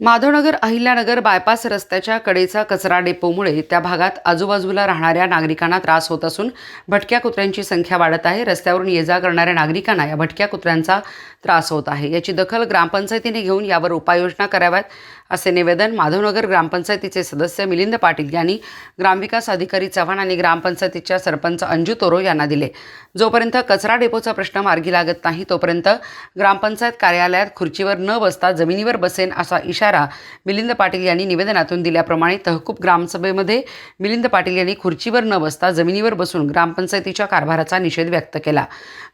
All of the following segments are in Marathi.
माधवनगर अहिल्यानगर बायपास रस्त्याच्या कडेचा कचरा डेपोमुळे त्या भागात आजूबाजूला राहणाऱ्या नागरिकांना त्रास होत असून भटक्या कुत्र्यांची संख्या वाढत आहे. रस्त्यावरून ये जा करणाऱ्या नागरिकांना या भटक्या कुत्र्यांचा त्रास होत आहे. याची दखल ग्रामपंचायतीने घेऊन यावर उपाययोजना कराव्यात असे निवेदन माधवनगर ग्रामपंचायतीचे सदस्य मिलिंद पाटील यांनी ग्रामविकास अधिकारी चव्हाण आणि ग्रामपंचायतीच्या सरपंच अंजू तोरो यांना दिले. जोपर्यंत कचरा डेपोचा प्रश्न मार्गी लागत नाही तोपर्यंत ग्रामपंचायत कार्यालयात खुर्चीवर न बसता जमिनीवर बसेन असा इशारा मिलिंद पाटील यांनी निवेदनातून दिल्याप्रमाणे तहकूब ग्रामसभेमध्ये मिलिंद पाटील यांनी खुर्चीवर न बसता जमिनीवर बसून ग्रामपंचायतीच्या कारभाराचा निषेध व्यक्त केला.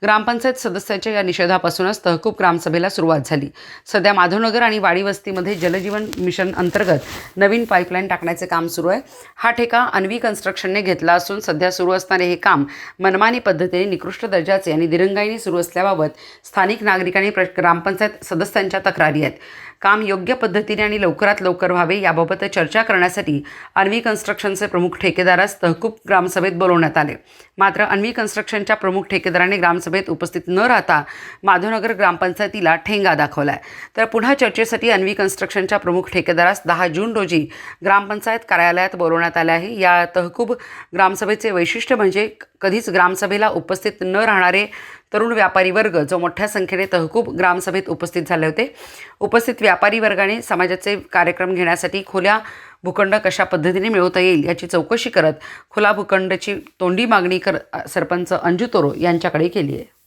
ग्रामपंचायत सदस्याच्या या निषेधापासूनच तहकूब ग्रामसभेला सुरुवात झाली. सध्या माधवनगर आणि वाडी वस्तीमध्ये जलजीवन मिशन अंतर्गत नवीन पाईपलाईन टाकण्याचे काम सुरू आहे. हा ठेका अन्वी कन्स्ट्रक्शनने घेतला असून सध्या सुरू असणारे हे काम मनमानी पद्धतीने निकृष्ट दर्जाचे आणि दिरंगाईने सुरू असल्याबाबत स्थानिक नागरिकांनी प्र ग्रामपंचायत सदस्यांच्या तक्रारी आहेत. काम योग्य पद्धतीने आणि लवकरात लवकर व्हावे याबाबत चर्चा करण्यासाठी अन्वी कन्स्ट्रक्शनचे प्रमुख ठेकेदारास तहकूब ग्रामसभेत बोलवण्यात आले. मात्र अन्वी कन्स्ट्रक्शनच्या प्रमुख ठेकेदाराने ग्रामसभेत उपस्थित न राहता माधवनगर ग्रामपंचायतीला ठेंगा दाखवला आहे तर पुन्हा चर्चेसाठी अन्वी कन्स्ट्रक्शनच्या प्रमुख ठेकेदारास दहा जून रोजी ग्रामपंचायत कार्यालयात बोलवण्यात आले आहे. या तहकूब ग्रामसभेचे वैशिष्ट्य म्हणजे कधीच ग्रामसभेला उपस्थित न राहणारे तरुण व्यापारी वर्ग जो मोठ्या संख्येने तहकूब ग्रामसभेत उपस्थित झाले होते. उपस्थित व्यापारी वर्गाने समाजाचे कार्यक्रम घेण्यासाठी खुल्या भूखंड कशा पद्धतीने मिळवता येईल याची चौकशी करत खुला भूखंडची तोंडी मागणी कर सरपंच अंजू तोरो यांच्याकडे केली आहे.